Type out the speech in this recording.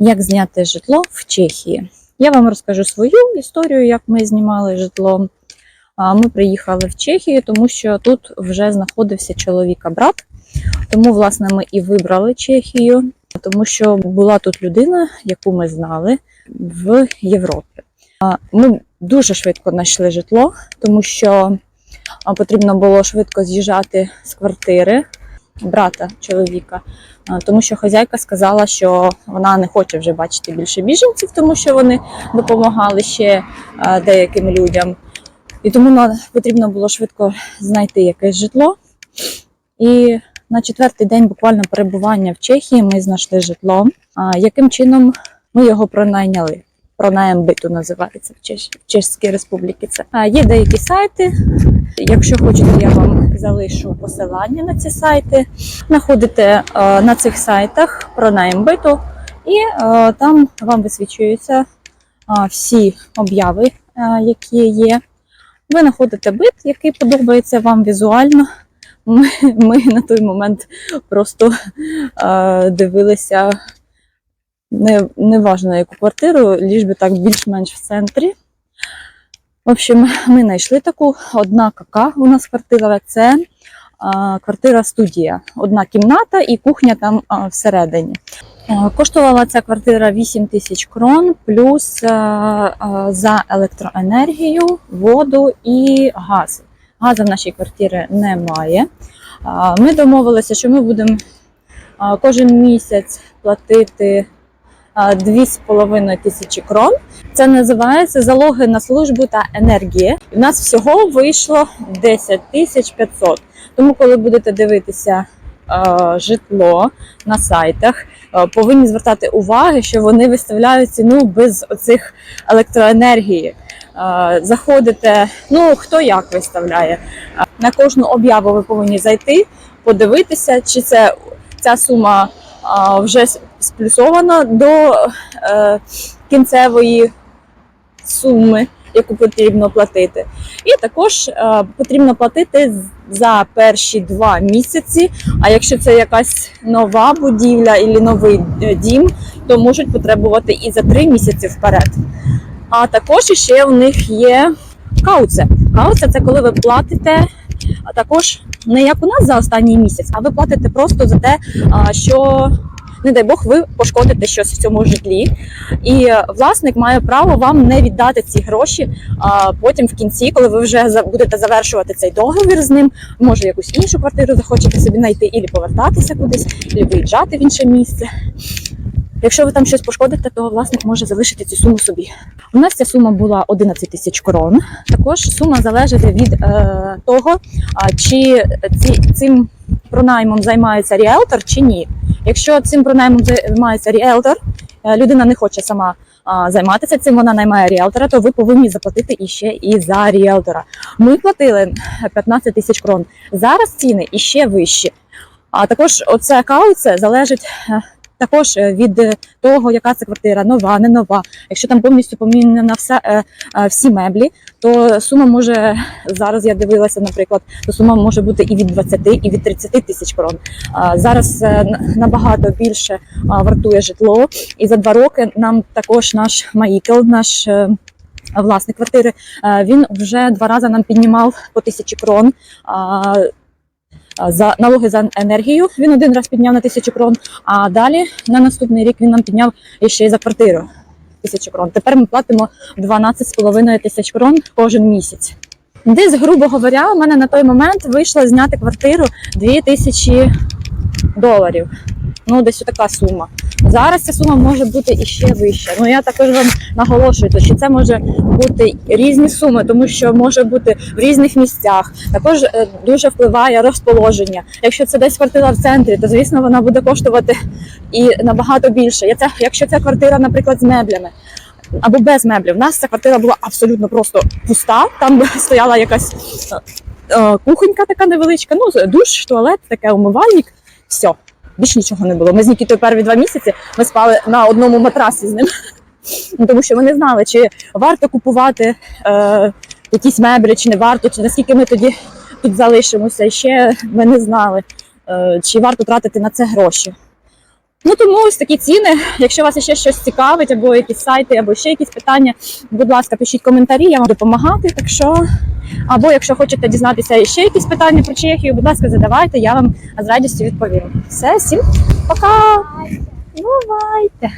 як зняти житло в Чехії. Я вам розкажу свою історію, як ми знімали житло. Ми приїхали в Чехію, тому що тут вже знаходився чоловіка брат. Тому, власне, ми і вибрали Чехію, тому що була тут людина, яку ми знали в Європі. Ми дуже швидко знайшли житло, тому що потрібно було швидко з'їжджати з квартири брата чоловіка, тому що хазяйка сказала, що вона не хоче вже бачити більше біженців, тому що вони допомагали ще деяким людям. І тому потрібно було швидко знайти якесь житло. І на четвертий день буквально перебування в Чехії ми знайшли житло. Яким чином ми його пронайняли? Пронаєм биту називається в, Чеській Республіці. Це є деякі сайти. Якщо хочете, я вам залишу посилання на ці сайти. Знаходите е, на цих сайтах пронаєм биту, і там вам висвічуються всі обяви, е, які є. Ви знаходите бит, який подобається вам візуально. Ми, ми на той момент просто е, дивилися не, не важно яку квартиру, ліж би так більш-менш в центрі. В общем, ми знайшли таку одна кака у нас квартира. Це е, квартира студія. Одна кімната і кухня там е, всередині. Коштувала ця квартира 8 тисяч крон, плюс е, е, за електроенергію, воду і газ. Газу в нашій квартирі немає. А, Ми домовилися, що ми будемо а, кожен місяць платити а, 2,5 тисячі крон. Це називається залоги на службу та енергія. У нас всього вийшло 10 тисяч 500. Тому, коли будете дивитися житло на сайтах, повинні звертати увагу, що вони виставляють ціну без оцих електроенергії. Заходите, ну хто як виставляє. На кожну об'яву ви повинні зайти, подивитися, чи це ця сума вже с- сплюсована до е, кінцевої суми, яку потрібно платити. І також е, потрібно платити за перші два місяці. А якщо це якась нова будівля або новий е, дім, то можуть потребувати і за три місяці вперед. А також ще у них є кауце. Кауце це коли ви платите а також не як у нас за останній місяць, а ви платите просто за те, що. Не дай Бог, ви пошкодите щось в цьому житлі, і е, власник має право вам не віддати ці гроші. А потім в кінці, коли ви вже будете завершувати цей договір з ним, може якусь іншу квартиру захочете собі знайти, і повертатися кудись, і виїжджати в інше місце. Якщо ви там щось пошкодите, то власник може залишити цю суму собі. У нас ця сума була 11 тисяч крон. Також сума залежить від е, того, чи ці, цим пронаймом займається ріелтор чи ні. Якщо цим пронаймом займається ріелтор, е, людина не хоче сама займатися цим, вона наймає ріелтора, то ви повинні заплатити іще і за ріелтора. Ми платили 15 тисяч крон. Зараз ціни іще вищі. А також оце кауце залежить е, також е, від е, того, яка це квартира, нова, не нова. Якщо там повністю помінена все, е, всі меблі, то сума може зараз. Я дивилася, наприклад, то сума може бути і від 20, і від 30 тисяч крон. Зараз набагато більше вартує житло, і за два роки нам також наш Маїкл, наш. Власник квартири, він вже два рази нам піднімав по тисячі крон. А, За налоги за енергію він один раз підняв на тисячу крон, а далі на наступний рік він нам підняв ще й за квартиру тисячу крон. Тепер ми платимо 12,5 тисяч крон кожен місяць. Десь, грубо говоря, у мене на той момент вийшло зняти квартиру 2 тисячі доларів. Ну, десь така сума. Зараз ця сума може бути іще вища. Ну я також вам наголошую, що це може бути різні суми, тому що може бути в різних місцях. Також е, дуже впливає розположення. Якщо це десь квартира в центрі, то звісно вона буде коштувати і набагато більше. Це, якщо ця квартира, наприклад, з меблями. Або без меблів. У нас ця квартира була абсолютно просто пуста. Там стояла якась е, е, кухонька така невеличка, ну душ, туалет, таке умивальник. Все, більш нічого не було. Ми з Нікітою перші два місяці ми спали на одному матрасі з ним. Ну, тому що ми не знали, чи варто купувати е, якісь меблі, чи не варто, чи наскільки ми тоді тут залишимося. І ще ми не знали, е, чи варто тратити на це гроші. Ну тому ось такі ціни. Якщо вас ще щось цікавить, або якісь сайти, або ще якісь питання, будь ласка, пишіть коментарі, я вам допомагати. Так що, або якщо хочете дізнатися ще якісь питання про Чехію, будь ласка, задавайте, я вам з радістю відповім. Все, всім пока! Бувайте!